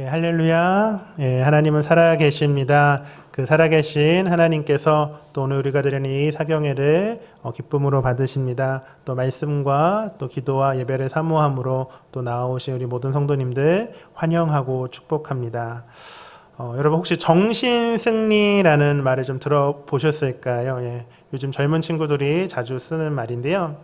예, 할렐루야. 예, 하나님은 살아계십니다. 그 살아계신 하나님께서 또 오늘 우리가 드리는 이 사경회를 어, 기쁨으로 받으십니다. 또 말씀과 또 기도와 예배를 사모함으로 또 나오신 우리 모든 성도님들 환영하고 축복합니다. 어, 여러분 혹시 정신승리라는 말을 좀 들어보셨을까요? 예, 요즘 젊은 친구들이 자주 쓰는 말인데요.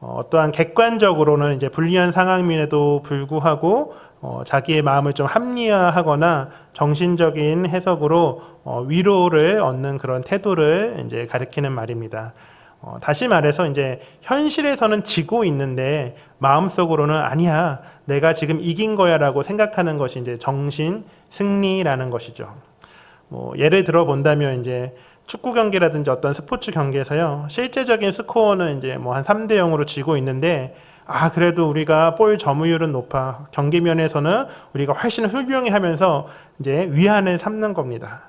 어, 어떠한 객관적으로는 이제 불리한 상황임에도 불구하고 어, 자기의 마음을 좀 합리화하거나 정신적인 해석으로 어, 위로를 얻는 그런 태도를 이제 가리키는 말입니다. 어, 다시 말해서 이제 현실에서는 지고 있는데 마음속으로는 아니야 내가 지금 이긴 거야라고 생각하는 것이 이제 정신 승리라는 것이죠. 뭐 예를 들어 본다면 이제 축구 경기라든지 어떤 스포츠 경기에서요 실제적인 스코어는 이제 뭐 한 3대 0으로 지고 있는데 아 그래도 우리가 볼 점유율은 높아 경기면에서는 우리가 훨씬 훌륭히 하면서 이제 위안을 삼는 겁니다.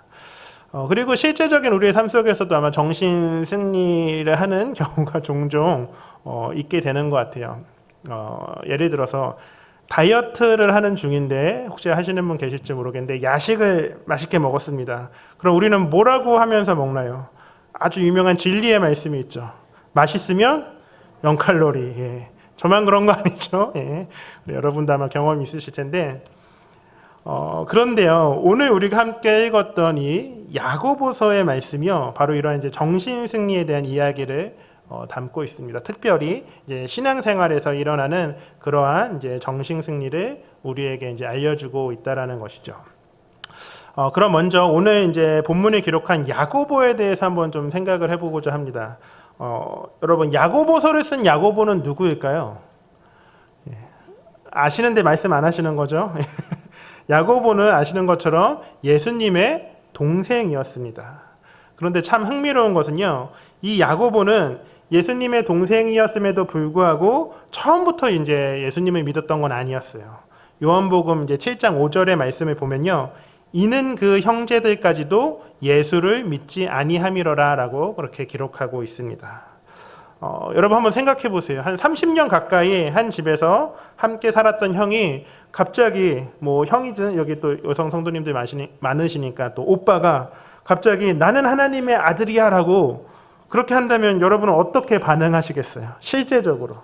어, 그리고 실제적인 우리의 삶 속에서도 아마 정신 승리를 하는 경우가 종종 어, 있게 되는 것 같아요. 어, 예를 들어서 다이어트를 하는 중인데 혹시 하시는 분 계실지 모르겠는데 야식을 맛있게 먹었습니다. 그럼 우리는 뭐라고 하면서 먹나요? 아주 유명한 진리의 말씀이 있죠. 맛있으면 0칼로리. 예. 저만 그런 거 아니죠? 예. 여러분도 아마 경험이 있으실 텐데 어, 그런데요, 오늘 우리가 함께 읽었던 이 야고보서의 말씀이요, 바로 이러한 이제 정신 승리에 대한 이야기를 어, 담고 있습니다. 특별히 이제 신앙생활에서 일어나는 그러한 이제 정신 승리를 우리에게 이제 알려주고 있다라는 것이죠. 어, 그럼 먼저 오늘 이제 본문에 기록한 야고보에 대해서 한번 좀 생각을 해보고자 합니다. 어, 여러분 야고보서를 쓴 야고보는 누구일까요? 예. 아시는데 말씀 안 하시는 거죠? 야고보는 아시는 것처럼 예수님의 동생이었습니다. 그런데 참 흥미로운 것은요, 이 야고보는 예수님의 동생이었음에도 불구하고 처음부터 이제 예수님을 믿었던 건 아니었어요. 요한복음 이제 7장 5절의 말씀을 보면요. 이는 그 형제들까지도 예수를 믿지 아니함이로라라고 그렇게 기록하고 있습니다. 어, 여러분 한번 생각해 보세요. 한 30년 가까이 한 집에서 함께 살았던 형이 갑자기 뭐 형이든 여기 또 여성 성도님들 많으시니까 또 오빠가 갑자기 나는 하나님의 아들이야라고 그렇게 한다면 여러분은 어떻게 반응하시겠어요? 실제적으로.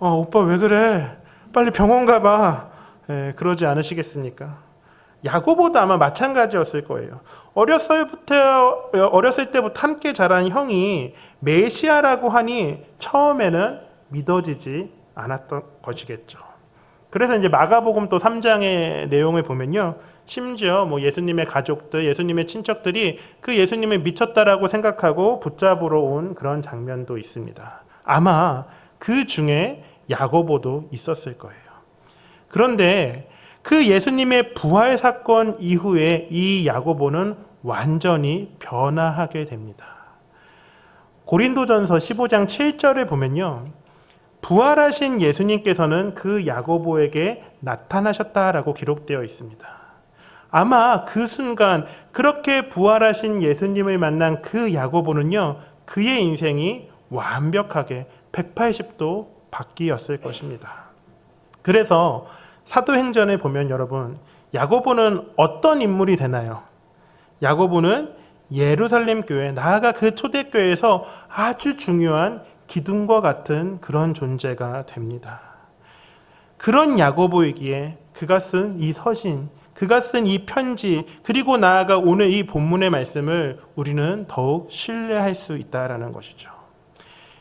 어, 오빠 왜 그래? 빨리 병원 가봐. 예, 그러지 않으시겠습니까? 야고보도 아마 마찬가지였을 거예요. 어렸을 때부터, 어렸을 때부터 함께 자란 형이 메시아라고 하니 처음에는 믿어지지 않았던 것이겠죠. 그래서 이제 마가복음 또 3장의 내용을 보면요. 심지어 뭐 예수님의 가족들, 예수님의 친척들이 그 예수님을 미쳤다라고 생각하고 붙잡으러 온 그런 장면도 있습니다. 아마 그 중에 야고보도 있었을 거예요. 그런데 그 예수님의 부활 사건 이후에 이 야고보는 완전히 변화하게 됩니다. 고린도전서 15장 7절을 보면요. 부활하신 예수님께서는 그 야고보에게 나타나셨다라고 기록되어 있습니다. 아마 그 순간 그렇게 부활하신 예수님을 만난 그 야고보는요, 그의 인생이 완벽하게 180도 바뀌었을 것입니다. 그래서 사도행전에 보면 여러분, 야고보는 어떤 인물이 되나요? 야고보는 예루살렘 교회, 나아가 그 초대교회에서 아주 중요한 기둥과 같은 그런 존재가 됩니다. 그런 야고보이기에 그가 쓴 이 서신, 그가 쓴 이 편지, 그리고 나아가 오늘 이 본문의 말씀을 우리는 더욱 신뢰할 수 있다라는 것이죠.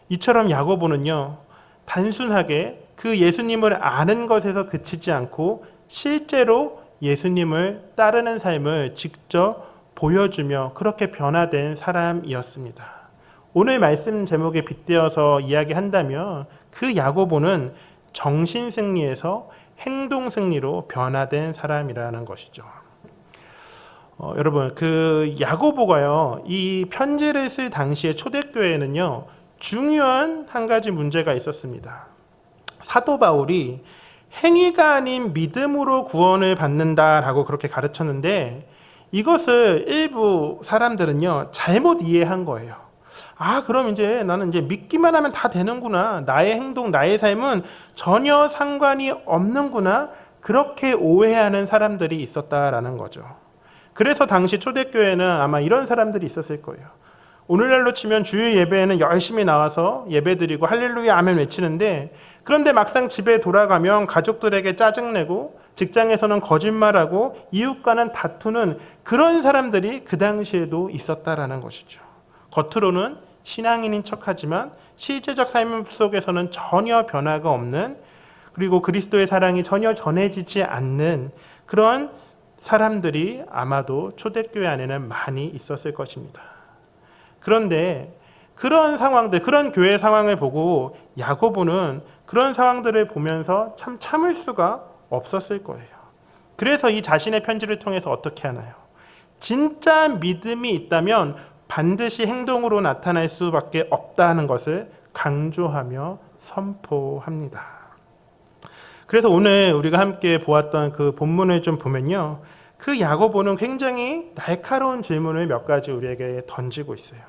이처럼 야고보는요, 단순하게 그 예수님을 아는 것에서 그치지 않고 실제로 예수님을 따르는 삶을 직접 보여주며 그렇게 변화된 사람이었습니다. 오늘 말씀 제목에 빗대어서 이야기한다면 그 야고보는 정신 승리에서 행동 승리로 변화된 사람이라는 것이죠. 어, 여러분 그 야고보가요 이 편지를 쓸 당시에 초대교회에는요 중요한 한 가지 문제가 있었습니다. 사도 바울이 행위가 아닌 믿음으로 구원을 받는다라고 그렇게 가르쳤는데 이것을 일부 사람들은요 잘못 이해한 거예요. 아, 그럼 이제 나는 이제 믿기만 하면 다 되는구나. 나의 행동, 나의 삶은 전혀 상관이 없는구나. 그렇게 오해하는 사람들이 있었다라는 거죠. 그래서 당시 초대교회는 아마 이런 사람들이 있었을 거예요. 오늘날로 치면 주일 예배에는 열심히 나와서 예배드리고 할렐루야 아멘 외치는데 그런데 막상 집에 돌아가면 가족들에게 짜증내고 직장에서는 거짓말하고 이웃과는 다투는 그런 사람들이 그 당시에도 있었다라는 것이죠. 겉으로는 신앙인인 척하지만 실제적 삶 속에서는 전혀 변화가 없는 그리고 그리스도의 사랑이 전혀 전해지지 않는 그런 사람들이 아마도 초대교회 안에는 많이 있었을 것입니다. 그런데 그런 상황들, 그런 교회 상황을 보고 야고보는 그런 상황들을 보면서 참 참을 수가 없었을 거예요. 그래서 이 자신의 편지를 통해서 어떻게 하나요? 진짜 믿음이 있다면 반드시 행동으로 나타날 수밖에 없다는 것을 강조하며 선포합니다. 그래서 오늘 우리가 함께 보았던 그 본문을 좀 보면요. 그 야고보는 굉장히 날카로운 질문을 몇 가지 우리에게 던지고 있어요.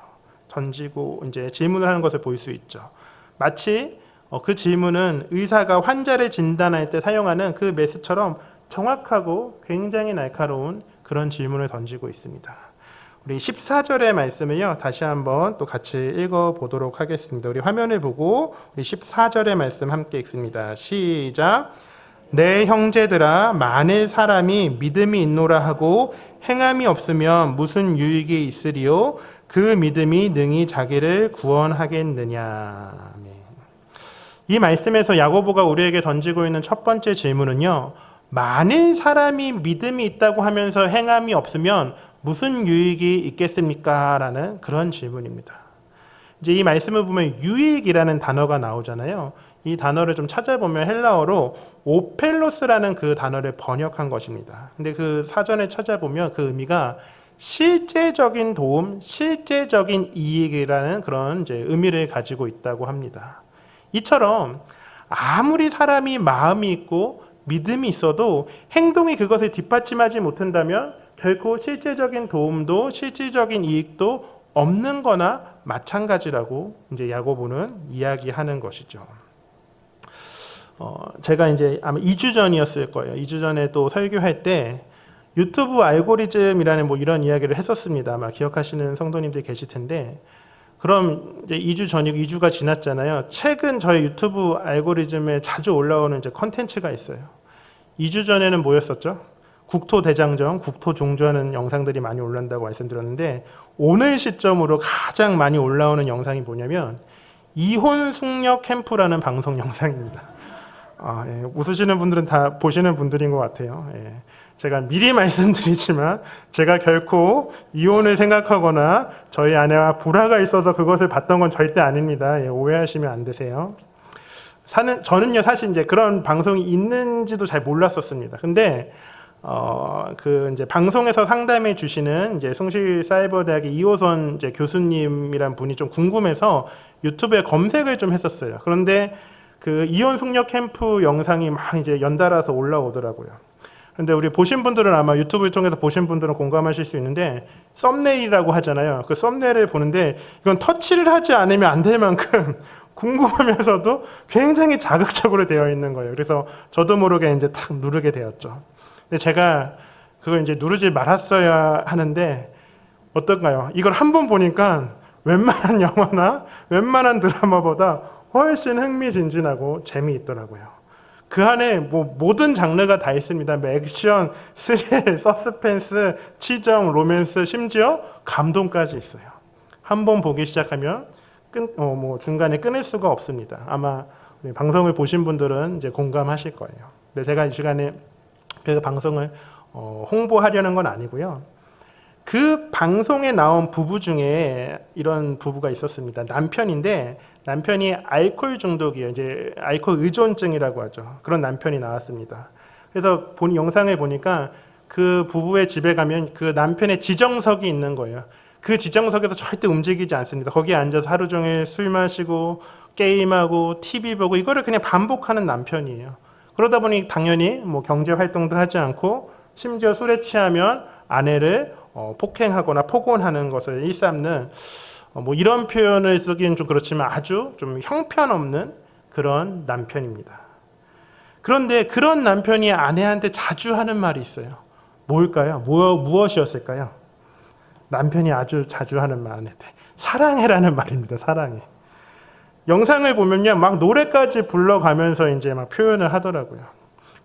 던지고 이제 질문을 하는 것을 볼 수 있죠. 마치 어, 그 질문은 의사가 환자를 진단할 때 사용하는 그 메스처럼 정확하고 굉장히 날카로운 그런 질문을 던지고 있습니다. 우리 14절의 말씀을요, 다시 한번 또 같이 읽어 보도록 하겠습니다. 우리 화면을 보고 우리 14절의 말씀 함께 읽습니다. 시작. 내 형제들아, 만일 사람이 믿음이 있노라 하고 행함이 없으면 무슨 유익이 있으리요? 그 믿음이 능히 자기를 구원하겠느냐. 이 말씀에서 야고보가 우리에게 던지고 있는 첫 번째 질문은요. 만일 사람이 믿음이 있다고 하면서 행함이 없으면 무슨 유익이 있겠습니까? 라는 그런 질문입니다. 이제 이 말씀을 보면 유익이라는 단어가 나오잖아요. 이 단어를 좀 찾아보면 헬라어로 오펠로스라는 그 단어를 번역한 것입니다. 근데 그 사전에 찾아보면 그 의미가 실제적인 도움, 실제적인 이익이라는 그런 이제 의미를 가지고 있다고 합니다. 이처럼 아무리 사람이 마음이 있고 믿음이 있어도 행동이 그것을 뒷받침하지 못한다면 결코 실제적인 도움도 실질적인 이익도 없는 거나 마찬가지라고 이제 야고보는 이야기하는 것이죠. 어, 제가 이제 아마 2주 전이었을 거예요. 2주 전에 또 설교할 때 유튜브 알고리즘이라는 뭐 이런 이야기를 했었습니다. 아마 기억하시는 성도님들 계실 텐데 그럼 이제 2주 전이고 2주가 지났잖아요. 최근 저희 유튜브 알고리즘에 자주 올라오는 이제 컨텐츠가 있어요. 2주 전에는 뭐였었죠? 국토 대장정, 국토 종주하는 영상들이 많이 올라온다고 말씀드렸는데 오늘 시점으로 가장 많이 올라오는 영상이 뭐냐면 이혼 숙녀 캠프라는 방송 영상입니다. 아, 예, 웃으시는 분들은 다 보시는 분들인 것 같아요. 예. 제가 미리 말씀드리지만 제가 결코 이혼을 생각하거나 저희 아내와 불화가 있어서 그것을 봤던 건 절대 아닙니다. 예, 오해하시면 안 되세요. 사는 저는요 사실 이제 그런 방송이 있는지도 잘 몰랐었습니다. 근데 어, 그 이제 방송에서 상담해 주시는 이제 숭실 사이버 대학의 이호선 이제 교수님이란 분이 좀 궁금해서 유튜브에 검색을 좀 했었어요. 그런데 그 이혼 숙녀 캠프 영상이 막 이제 연달아서 올라오더라고요. 근데 우리 보신 분들은 아마 유튜브를 통해서 보신 분들은 공감하실 수 있는데 썸네일이라고 하잖아요. 그 썸네일을 보는데 이건 터치를 하지 않으면 안 될 만큼 궁금하면서도 굉장히 자극적으로 되어 있는 거예요. 그래서 저도 모르게 이제 탁 누르게 되었죠. 근데 제가 그걸 이제 누르지 말았어야 하는데 어떤가요? 이걸 한 번 보니까 웬만한 영화나 웬만한 드라마보다 훨씬 흥미진진하고 재미있더라고요. 그 안에 뭐 모든 장르가 다 있습니다. 뭐 액션, 스릴, 서스펜스, 치정, 로맨스, 심지어 감동까지 있어요. 한 번 보기 시작하면 끈, 어, 뭐 중간에 끊을 수가 없습니다. 아마 방송을 보신 분들은 이제 공감하실 거예요. 근데 제가 이 시간에 그 방송을 어, 홍보하려는 건 아니고요. 그 방송에 나온 부부 중에 이런 부부가 있었습니다. 남편인데 남편이 알코올 중독이에요. 이제 알코올 의존증이라고 하죠. 그런 남편이 나왔습니다. 그래서 본 영상을 보니까 그 부부의 집에 가면 그 남편의 지정석이 있는 거예요. 그 지정석에서 절대 움직이지 않습니다. 거기에 앉아서 하루 종일 술 마시고 게임하고 TV 보고 이거를 그냥 반복하는 남편이에요. 그러다 보니 당연히 뭐 경제 활동도 하지 않고 심지어 술에 취하면 아내를 어, 폭행하거나 폭언하는 것을 일삼는 어, 뭐 이런 표현을 쓰기는 좀 그렇지만 아주 좀 형편없는 그런 남편입니다. 그런데 그런 남편이 아내한테 자주 하는 말이 있어요. 뭘까요? 무, 무엇이었을까요? 남편이 아주 자주 하는 말 아내한테 사랑해라는 말입니다. 사랑해. 영상을 보면요, 막 노래까지 불러가면서 이제 막 표현을 하더라고요.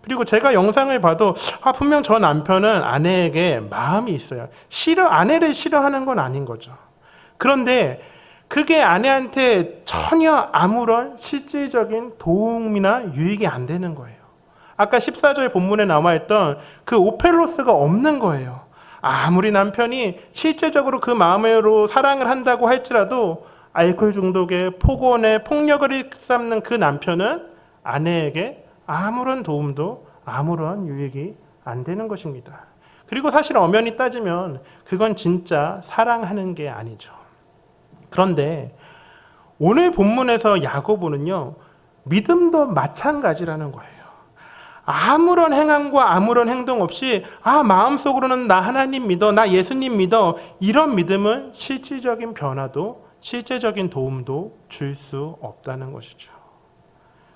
그리고 제가 영상을 봐도 아 분명 저 남편은 아내에게 마음이 있어요. 싫어 아내를 싫어하는 건 아닌 거죠. 그런데 그게 아내한테 전혀 아무런 실질적인 도움이나 유익이 안 되는 거예요. 아까 14절 본문에 나와 있던 그 오펠로스가 없는 거예요. 아무리 남편이 실제적으로 그 마음으로 사랑을 한다고 할지라도 알코올 중독에 폭언에 폭력을 일삼는 그 남편은 아내에게 아무런 도움도 아무런 유익이 안 되는 것입니다. 그리고 사실 엄연히 따지면 그건 진짜 사랑하는 게 아니죠. 그런데 오늘 본문에서 야고보는요, 믿음도 마찬가지라는 거예요. 아무런 행함과 아무런 행동 없이, 아, 마음속으로는 나 하나님 믿어, 나 예수님 믿어, 이런 믿음은 실질적인 변화도, 실제적인 도움도 줄 수 없다는 것이죠.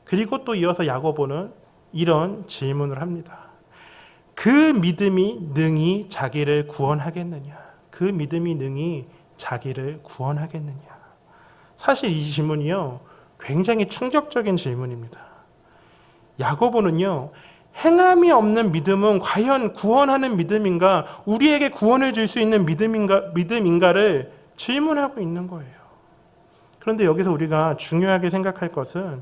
그리고 또 이어서 야고보는 이런 질문을 합니다. 그 믿음이 능히 자기를 구원하겠느냐? 그 믿음이 능히 자기를 구원하겠느냐? 사실 이 질문이요. 굉장히 충격적인 질문입니다. 야고보는요. 행함이 없는 믿음은 과연 구원하는 믿음인가? 우리에게 구원을 줄 수 있는 믿음인가, 믿음인가를 질문하고 있는 거예요. 그런데 여기서 우리가 중요하게 생각할 것은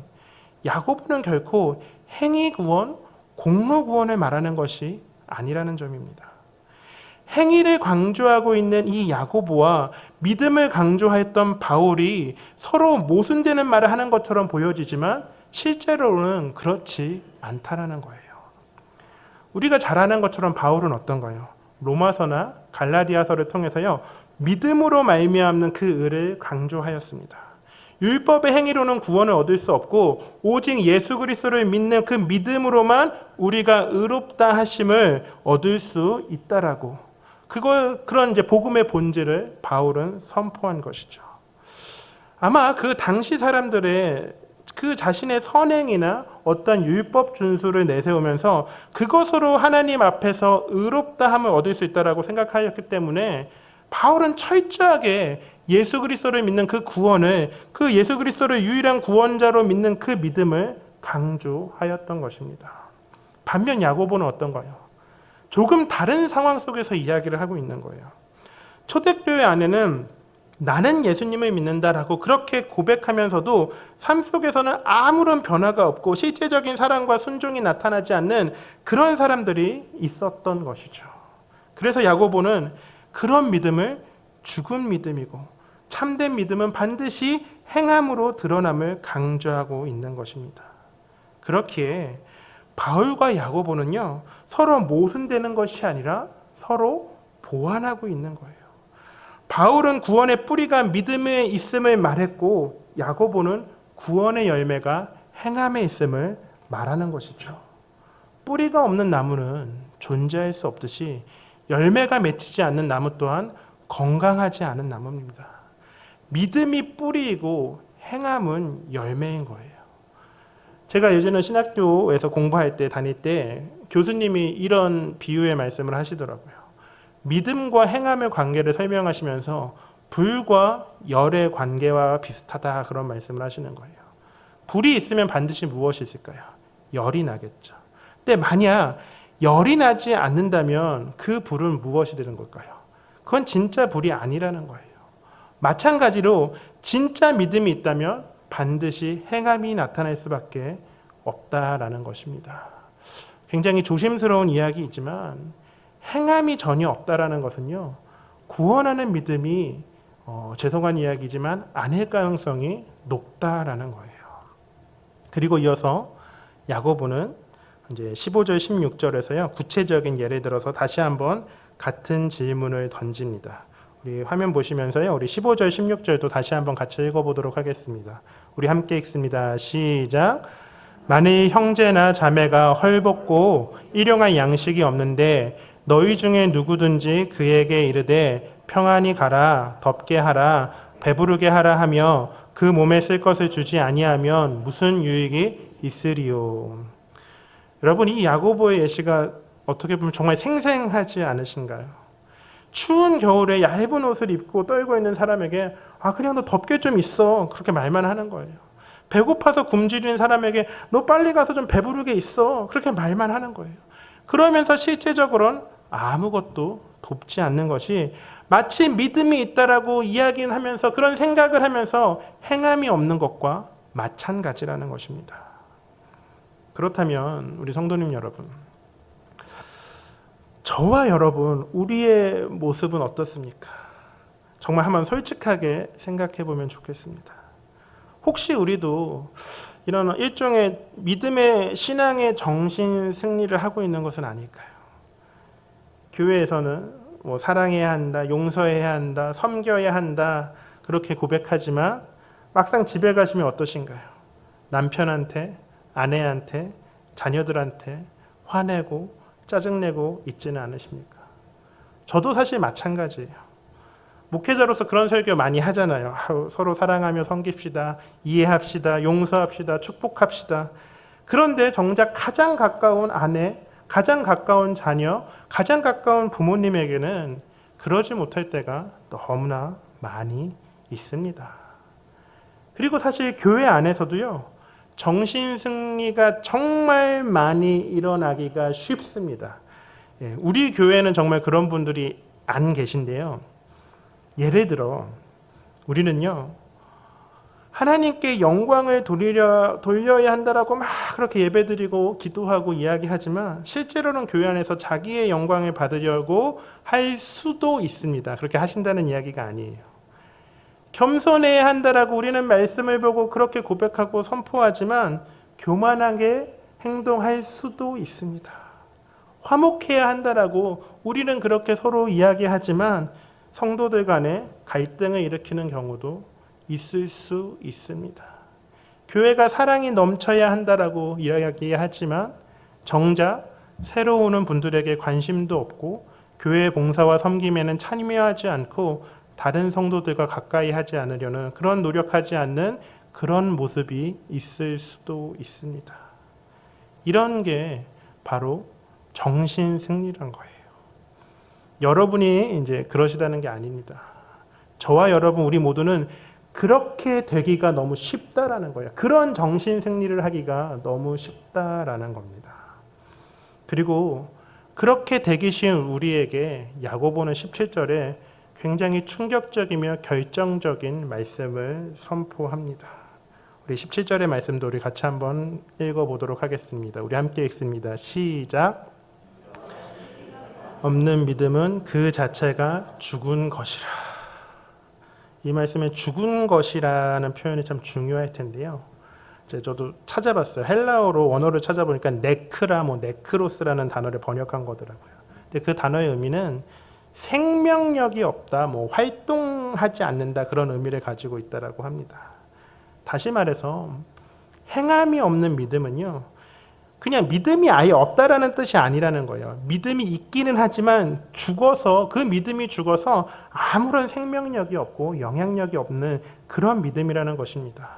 야고보는 결코 행위 구원, 공로 구원을 말하는 것이 아니라는 점입니다. 행위를 강조하고 있는 이 야고보와 믿음을 강조했던 바울이 서로 모순되는 말을 하는 것처럼 보여지지만 실제로는 그렇지 않다라는 거예요. 우리가 잘 아는 것처럼 바울은 어떤가요? 로마서나 갈라디아서를 통해서요. 믿음으로 말미암는 그 의를 강조하였습니다. 율법의 행위로는 구원을 얻을 수 없고 오직 예수 그리스도를 믿는 그 믿음으로만 우리가 의롭다 하심을 얻을 수 있다라고 그거 그런 이제 복음의 본질을 바울은 선포한 것이죠. 아마 그 당시 사람들의 그 자신의 선행이나 어떤 율법 준수를 내세우면서 그것으로 하나님 앞에서 의롭다함을 얻을 수 있다라고 생각하였기 때문에 바울은 철저하게 예수 그리스도를 믿는 그 구원을 그 예수 그리스도를 유일한 구원자로 믿는 그 믿음을 강조하였던 것입니다. 반면 야고보는 어떤가요? 조금 다른 상황 속에서 이야기를 하고 있는 거예요. 초대교회 안에는 나는 예수님을 믿는다라고 그렇게 고백하면서도 삶 속에서는 아무런 변화가 없고 실제적인 사랑과 순종이 나타나지 않는 그런 사람들이 있었던 것이죠. 그래서 야고보는 그런 믿음을 죽은 믿음이고 참된 믿음은 반드시 행함으로 드러남을 강조하고 있는 것입니다. 그렇기에 바울과 야고보는요 서로 모순되는 것이 아니라 서로 보완하고 있는 거예요. 바울은 구원의 뿌리가 믿음에 있음을 말했고 야고보는 구원의 열매가 행함에 있음을 말하는 것이죠. 뿌리가 없는 나무는 존재할 수 없듯이 열매가 맺히지 않는 나무 또한 건강하지 않은 나무입니다. 믿음이 뿌리이고 행함은 열매인 거예요. 제가 예전에 신학교에서 공부할 때 다닐 때 교수님이 이런 비유의 말씀을 하시더라고요. 믿음과 행함의 관계를 설명하시면서 불과 열의 관계와 비슷하다 그런 말씀을 하시는 거예요. 불이 있으면 반드시 무엇이 있을까요? 열이 나겠죠. 근데 만약 열이 나지 않는다면 그 불은 무엇이 되는 걸까요? 그건 진짜 불이 아니라는 거예요. 마찬가지로 진짜 믿음이 있다면 반드시 행함이 나타날 수밖에 없다라는 것입니다. 굉장히 조심스러운 이야기이지만 행함이 전혀 없다라는 것은요. 구원하는 믿음이 어, 죄송한 이야기지만 아닐 가능성이 높다라는 거예요. 그리고 이어서 야고보는 이제 15절 16절에서요. 구체적인 예를 들어서 다시 한번 같은 질문을 던집니다. 우리 화면 보시면서요. 우리 15절 16절도 다시 한번 같이 읽어 보도록 하겠습니다. 우리 함께 읽습니다. 시작. 만일 형제나 자매가 헐벗고 일용할 양식이 없는데 너희 중에 누구든지 그에게 이르되 평안히 가라 덥게 하라 배부르게 하라 하며 그 몸에 쓸 것을 주지 아니하면 무슨 유익이 있으리요 여러분 이 야고보의 예시가 어떻게 보면 정말 생생하지 않으신가요? 추운 겨울에 얇은 옷을 입고 떨고 있는 사람에게 아 그냥 너 덥게 좀 있어 그렇게 말만 하는 거예요. 배고파서 굶주리는 사람에게 너 빨리 가서 좀 배부르게 있어 그렇게 말만 하는 거예요. 그러면서 실제적으로는 아무것도 돕지 않는 것이 마치 믿음이 있다라고 이야기를 하면서 그런 생각을 하면서 행함이 없는 것과 마찬가지라는 것입니다. 그렇다면 우리 성도님 여러분, 저와 여러분, 우리의 모습은 어떻습니까? 정말 한번 솔직하게 생각해 보면 좋겠습니다. 혹시 우리도 이런 일종의 믿음의 신앙의 정신 승리를 하고 있는 것은 아닐까요? 교회에서는 뭐 사랑해야 한다, 용서해야 한다, 섬겨야 한다 그렇게 고백하지만 막상 집에 가시면 어떠신가요? 남편한테, 아내한테, 자녀들한테 화내고 짜증내고 있지는 않으십니까? 저도 사실 마찬가지예요. 목회자로서 그런 설교 많이 하잖아요. 서로 사랑하며 섬깁시다. 이해합시다. 용서합시다. 축복합시다. 그런데 정작 가장 가까운 아내, 가장 가까운 자녀, 가장 가까운 부모님에게는 그러지 못할 때가 너무나 많이 있습니다. 그리고 사실 교회 안에서도요, 정신 승리가 정말 많이 일어나기가 쉽습니다. 예, 우리 교회는 정말 그런 분들이 안 계신데요. 예를 들어 우리는요 하나님께 영광을 돌리려, 돌려야 한다라고 막 그렇게 예배 드리고 기도하고 이야기하지만 실제로는 교회 안에서 자기의 영광을 받으려고 할 수도 있습니다. 그렇게 하신다는 이야기가 아니에요. 겸손해야 한다라고 우리는 말씀을 보고 그렇게 고백하고 선포하지만 교만하게 행동할 수도 있습니다. 화목해야 한다라고 우리는 그렇게 서로 이야기하지만 성도들 간에 갈등을 일으키는 경우도 있을 수 있습니다. 교회가 사랑이 넘쳐야 한다라고 이야기하지만 정작 새로 오는 분들에게 관심도 없고 교회 봉사와 섬김에는 참여하지 않고 다른 성도들과 가까이 하지 않으려는 그런 노력하지 않는 그런 모습이 있을 수도 있습니다. 이런 게 바로 정신 승리란 거예요. 여러분이 이제 그러시다는 게 아닙니다. 저와 여러분 우리 모두는 그렇게 되기가 너무 쉽다라는 거예요. 그런 정신 승리를 하기가 너무 쉽다라는 겁니다. 그리고 그렇게 되기 쉬운 우리에게 야고보는 17절에 굉장히 충격적이며 결정적인 말씀을 선포합니다. 우리 17절의 말씀도 우리 같이 한번 읽어 보도록 하겠습니다. 우리 함께 읽습니다. 시작. 없는 믿음은 그 자체가 죽은 것이라. 이 말씀에 죽은 것이라는 표현이 참 중요할 텐데요. 저도 찾아봤어요. 헬라어로 원어를 찾아보니까 네크라, 뭐 네크로스라는 단어를 번역한 거더라고요. 근데 그 단어의 의미는 생명력이 없다, 뭐 활동하지 않는다 그런 의미를 가지고 있다라고 합니다. 다시 말해서 행함이 없는 믿음은요. 그냥 믿음이 아예 없다라는 뜻이 아니라는 거예요. 믿음이 있기는 하지만 죽어서 그 믿음이 죽어서 아무런 생명력이 없고 영향력이 없는 그런 믿음이라는 것입니다.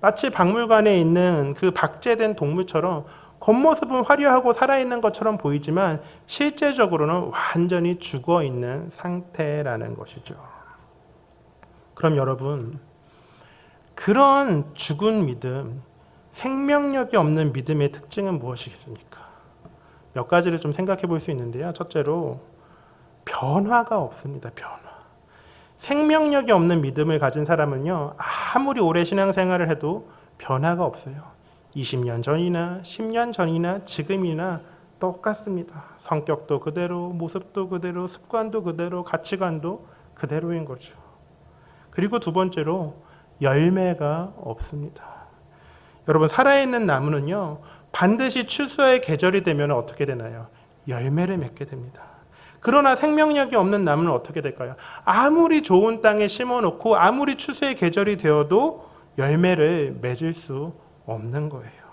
마치 박물관에 있는 그 박제된 동물처럼 겉모습은 화려하고 살아있는 것처럼 보이지만 실제적으로는 완전히 죽어 있는 상태라는 것이죠. 그럼 여러분, 그런 죽은 믿음, 생명력이 없는 믿음의 특징은 무엇이겠습니까? 몇 가지를 좀 생각해 볼 수 있는데요. 첫째로 변화가 없습니다. 변화. 생명력이 없는 믿음을 가진 사람은요. 아무리 오래 신앙생활을 해도 변화가 없어요. 20년 전이나 10년 전이나 지금이나 똑같습니다. 성격도 그대로, 모습도 그대로, 습관도 그대로, 가치관도 그대로인 거죠. 그리고 두 번째로 열매가 없습니다. 여러분 살아있는 나무는요 반드시 추수의 계절이 되면 어떻게 되나요? 열매를 맺게 됩니다. 그러나 생명력이 없는 나무는 어떻게 될까요? 아무리 좋은 땅에 심어 놓고 아무리 추수의 계절이 되어도 열매를 맺을 수 없는 거예요.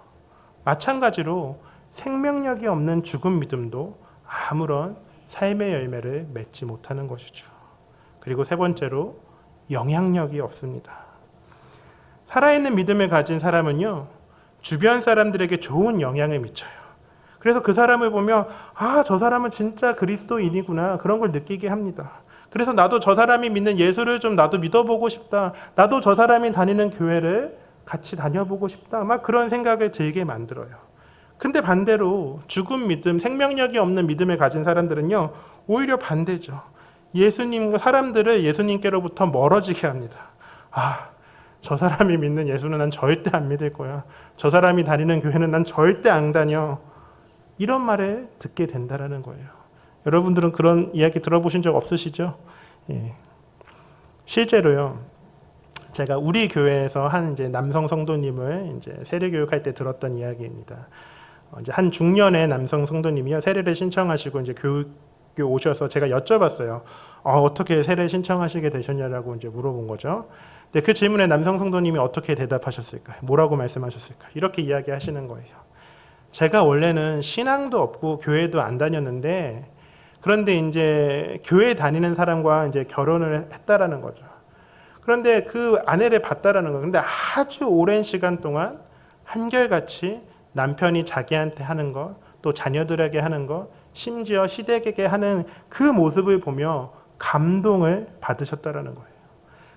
마찬가지로 생명력이 없는 죽은 믿음도 아무런 삶의 열매를 맺지 못하는 것이죠. 그리고 세 번째로 영향력이 없습니다. 살아있는 믿음을 가진 사람은요, 주변 사람들에게 좋은 영향을 미쳐요. 그래서 그 사람을 보면 아, 저 사람은 진짜 그리스도인이구나. 그런 걸 느끼게 합니다. 그래서 나도 저 사람이 믿는 예수를 좀 나도 믿어보고 싶다. 나도 저 사람이 다니는 교회를 같이 다녀보고 싶다. 막 그런 생각을 들게 만들어요. 근데 반대로 죽은 믿음, 생명력이 없는 믿음을 가진 사람들은요, 오히려 반대죠. 예수님과 사람들을 예수님께로부터 멀어지게 합니다. 아, 저 사람이 믿는 예수는 난 절대 안 믿을 거야. 저 사람이 다니는 교회는 난 절대 안 다녀. 이런 말을 듣게 된다라는 거예요. 여러분들은 그런 이야기 들어보신 적 없으시죠? 예. 실제로요. 제가 우리 교회에서 한 이제 남성 성도님을 이제 세례 교육할 때 들었던 이야기입니다. 어, 이제 한 중년의 남성 성도님이요 세례를 신청하시고 이제 교육에 오셔서 제가 여쭤봤어요. 어, 어떻게 세례 신청하시게 되셨냐라고 이제 물어본 거죠. 근데 그 질문에 남성 성도님이 어떻게 대답하셨을까요? 뭐라고 말씀하셨을까요? 이렇게 이야기하시는 거예요. 제가 원래는 신앙도 없고 교회도 안 다녔는데 그런데 이제 교회 다니는 사람과 이제 결혼을 했다라는 거죠. 그런데 그 아내를 봤다라는 거예요. 근데 아주 오랜 시간 동안 한결같이 남편이 자기한테 하는 것, 또 자녀들에게 하는 것, 심지어 시댁에게 하는 그 모습을 보며 감동을 받으셨다라는 거예요.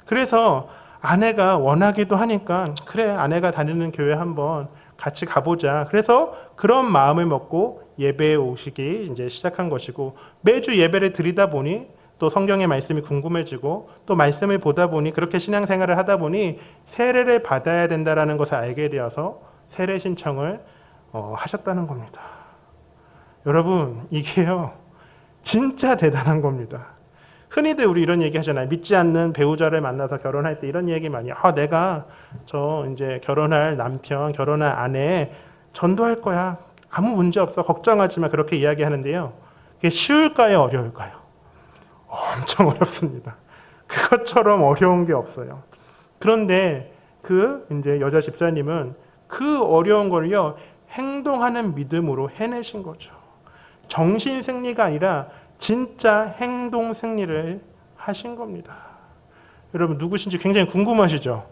그래서 아내가 원하기도 하니까 그래 아내가 다니는 교회 한번 같이 가보자. 그래서 그런 마음을 먹고 예배에 오시기 이제 시작한 것이고 매주 예배를 드리다 보니 또 성경의 말씀이 궁금해지고 또 말씀을 보다 보니 그렇게 신앙생활을 하다 보니 세례를 받아야 된다라는 것을 알게 되어서 세례 신청을 어, 하셨다는 겁니다. 여러분 이게요 진짜 대단한 겁니다. 흔히들 우리 이런 얘기 하잖아요. 믿지 않는 배우자를 만나서 결혼할 때 이런 얘기 많이. 아, 내가 저 이제 결혼할 남편, 결혼할 아내 전도할 거야. 아무 문제 없어. 걱정하지 마. 그렇게 이야기하는데요. 그게 쉬울까요? 어려울까요? 엄청 어렵습니다. 그것처럼 어려운 게 없어요. 그런데 그 이제 여자 집사님은 그 어려운 걸요. 행동하는 믿음으로 해내신 거죠. 정신 승리가 아니라 진짜 행동 승리를 하신 겁니다. 여러분 누구신지 굉장히 궁금하시죠?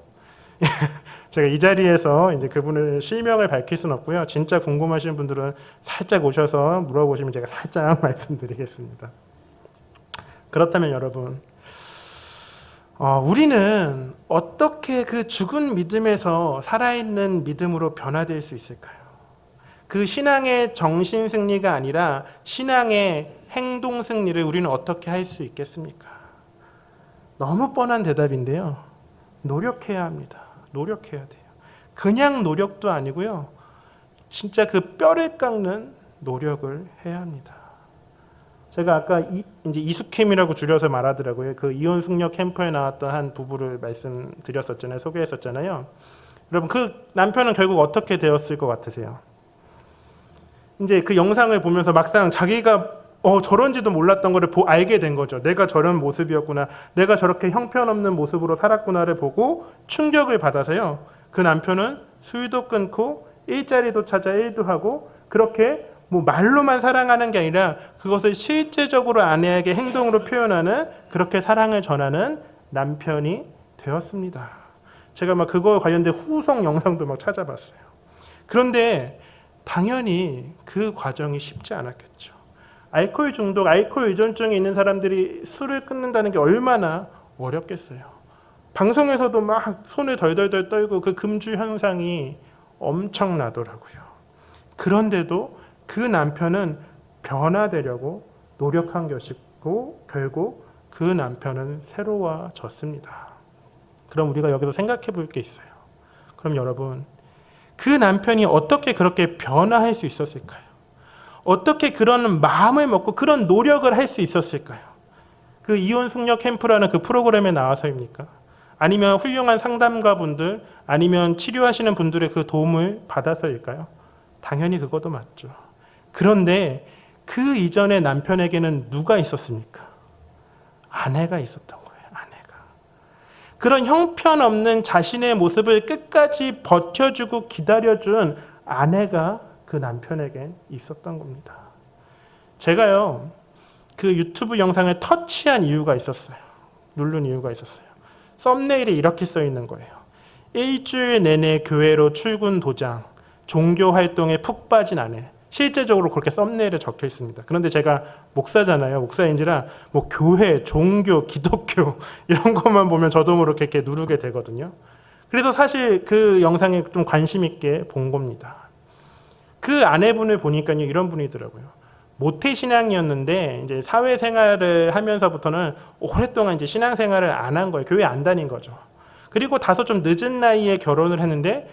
제가 이 자리에서 이제 그분의 실명을 밝힐 수는 없고요. 진짜 궁금하신 분들은 살짝 오셔서 물어보시면 제가 살짝 말씀드리겠습니다. 그렇다면 여러분, 어, 우리는 어떻게 그 죽은 믿음에서 살아있는 믿음으로 변화될 수 있을까요? 그 신앙의 정신 승리가 아니라 신앙의 행동 승리를 우리는 어떻게 할 수 있겠습니까? 너무 뻔한 대답인데요. 노력해야 합니다. 노력해야 돼요. 그냥 노력도 아니고요. 진짜 그 뼈를 깎는 노력을 해야 합니다. 제가 아까 이, 이제 이숙캠이라고 줄여서 말하더라고요. 그 이혼 숙녀 캠프에 나왔던 한 부부를 말씀드렸었잖아요. 소개했었잖아요. 여러분 그 남편은 결국 어떻게 되었을 것 같으세요? 이제 그 영상을 보면서 막상 자기가 어, 저런지도 몰랐던 거를 보, 알게 된 거죠. 내가 저런 모습이었구나. 내가 저렇게 형편없는 모습으로 살았구나를 보고 충격을 받아서요. 그 남편은 술도 끊고 일자리도 찾아 일도 하고 그렇게 뭐 말로만 사랑하는 게 아니라 그것을 실제적으로 아내에게 행동으로 표현하는 그렇게 사랑을 전하는 남편이 되었습니다. 제가 막 그거 관련된 후속 영상도 막 찾아봤어요. 그런데 당연히 그 과정이 쉽지 않았겠죠. 알코올 중독, 알코올 의존증이 있는 사람들이 술을 끊는다는 게 얼마나 어렵겠어요. 방송에서도 막 손을 덜덜덜 떨고 그 금주 현상이 엄청나더라고요. 그런데도 그 남편은 변화되려고 노력한 것이고 결국 그 남편은 새로워졌습니다. 그럼 우리가 여기서 생각해 볼 게 있어요. 그럼 여러분, 그 남편이 어떻게 그렇게 변화할 수 있었을까요? 어떻게 그런 마음을 먹고 그런 노력을 할 수 있었을까요? 그 이혼 숙녀 캠프라는 그 프로그램에 나와서입니까? 아니면 훌륭한 상담가 분들, 아니면 치료하시는 분들의 그 도움을 받아서일까요? 당연히 그것도 맞죠. 그런데 그 이전에 남편에게는 누가 있었습니까? 아내가 있었던 거예요, 아내가. 그런 형편없는 자신의 모습을 끝까지 버텨주고 기다려준 아내가 그 남편에겐 있었던 겁니다. 제가요, 그 유튜브 영상을 터치한 이유가 있었어요. 누른 이유가 있었어요. 썸네일에 이렇게 써 있는 거예요. 일주일 내내 교회로 출근 도장, 종교 활동에 푹 빠진 아내, 실제적으로 그렇게 썸네일에 적혀 있습니다. 그런데 제가 목사잖아요. 목사인지라 뭐 교회, 종교, 기독교 이런 것만 보면 저도 모르게 이렇게 누르게 되거든요. 그래서 사실 그 영상에 좀 관심 있게 본 겁니다. 그 아내분을 보니까요 이런 분이더라고요. 모태 신앙이었는데 이제 사회 생활을 하면서부터는 오랫동안 이제 신앙 생활을 안 한 거예요. 교회 안 다닌 거죠. 그리고 다소 좀 늦은 나이에 결혼을 했는데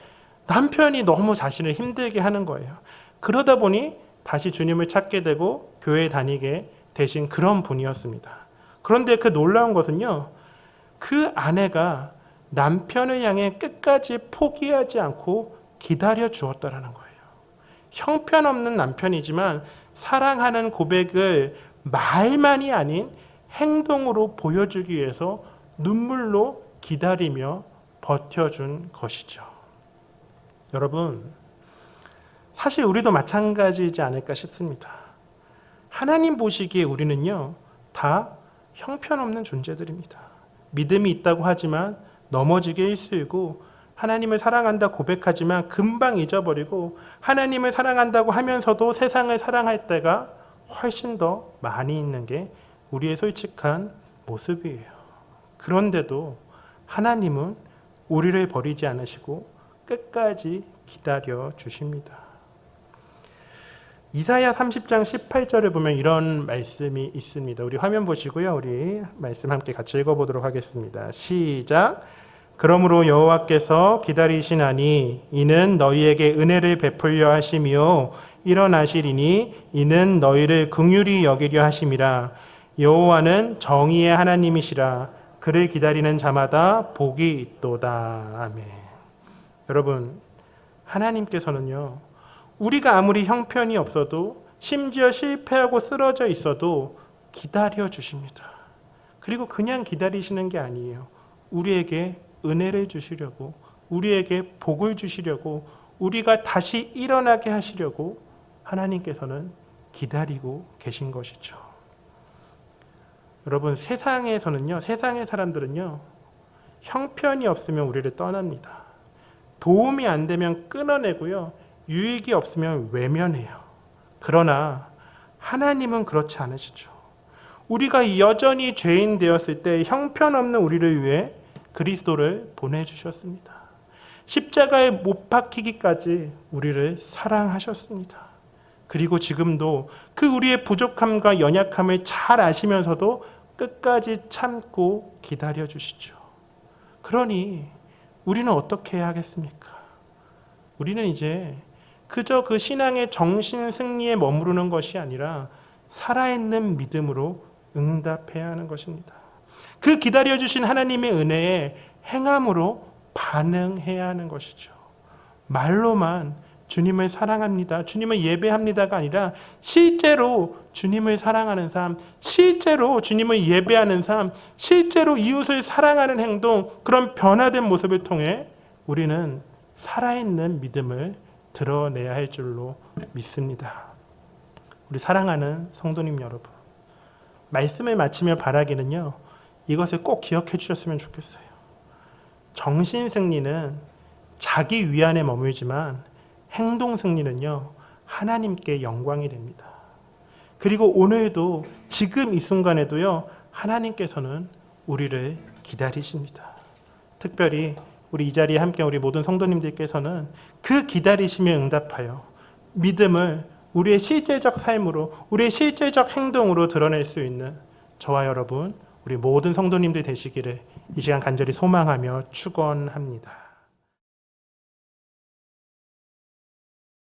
남편이 너무 자신을 힘들게 하는 거예요. 그러다 보니 다시 주님을 찾게 되고 교회에 다니게 되신 그런 분이었습니다. 그런데 그 놀라운 것은요. 그 아내가 남편을 향해 끝까지 포기하지 않고 기다려 주었다라는 거예요. 형편없는 남편이지만 사랑하는 고백을 말만이 아닌 행동으로 보여주기 위해서 눈물로 기다리며 버텨준 것이죠. 여러분, 사실 우리도 마찬가지이지 않을까 싶습니다. 하나님 보시기에 우리는요, 다 형편없는 존재들입니다. 믿음이 있다고 하지만 넘어지게 일수이고, 하나님을 사랑한다 고백하지만 금방 잊어버리고, 하나님을 사랑한다고 하면서도 세상을 사랑할 때가 훨씬 더 많이 있는 게 우리의 솔직한 모습이에요. 그런데도 하나님은 우리를 버리지 않으시고 끝까지 기다려 주십니다. 이사야 30장 18절에 보면 이런 말씀이 있습니다. 우리 화면 보시고요. 우리 말씀 함께 같이 읽어 보도록 하겠습니다. 시작. 그러므로 여호와께서 기다리시나니 이는 너희에게 은혜를 베풀려 하심이요 일어나시리니 이는 너희를 긍휼히 여기려 하심이라 여호와는 정의의 하나님이시라 그를 기다리는 자마다 복이 있도다. 아멘. 여러분, 하나님께서는요, 우리가 아무리 형편이 없어도 심지어 실패하고 쓰러져 있어도 기다려 주십니다. 그리고 그냥 기다리시는 게 아니에요. 우리에게 은혜를 주시려고, 우리에게 복을 주시려고, 우리가 다시 일어나게 하시려고 하나님께서는 기다리고 계신 것이죠. 여러분 세상에서는요, 세상의 사람들은요, 형편이 없으면 우리를 떠납니다. 도움이 안 되면 끊어내고요, 유익이 없으면 외면해요. 그러나 하나님은 그렇지 않으시죠. 우리가 여전히 죄인 되었을 때 형편없는 우리를 위해 그리스도를 보내주셨습니다. 십자가에 못 박히기까지 우리를 사랑하셨습니다. 그리고 지금도 그 우리의 부족함과 연약함을 잘 아시면서도 끝까지 참고 기다려 주시죠. 그러니 우리는 어떻게 해야 하겠습니까? 우리는 이제 그저 그 신앙의 정신 승리에 머무르는 것이 아니라 살아있는 믿음으로 응답해야 하는 것입니다. 그 기다려 주신 하나님의 은혜에 행함으로 반응해야 하는 것이죠. 말로만 주님을 사랑합니다. 주님을 예배합니다가 아니라 실제로 주님을 사랑하는 삶, 실제로 주님을 예배하는 삶, 실제로 이웃을 사랑하는 행동, 그런 변화된 모습을 통해 우리는 살아있는 믿음을 드러내야 할 줄로 믿습니다. 우리 사랑하는 성도님 여러분, 말씀을 마치며 바라기는요, 이것을 꼭 기억해 주셨으면 좋겠어요. 정신 승리는 자기 위안에 머물지만 행동 승리는요, 하나님께 영광이 됩니다. 그리고 오늘도 지금 이 순간에도요, 하나님께서는 우리를 기다리십니다. 특별히 우리 이 자리에 함께 우리 모든 성도님들께서는 그 기다리심에 응답하여 믿음을 우리의 실제적 삶으로, 우리의 실제적 행동으로 드러낼 수 있는 저와 여러분, 우리 모든 성도님들 되시기를 이 시간 간절히 소망하며 축원합니다.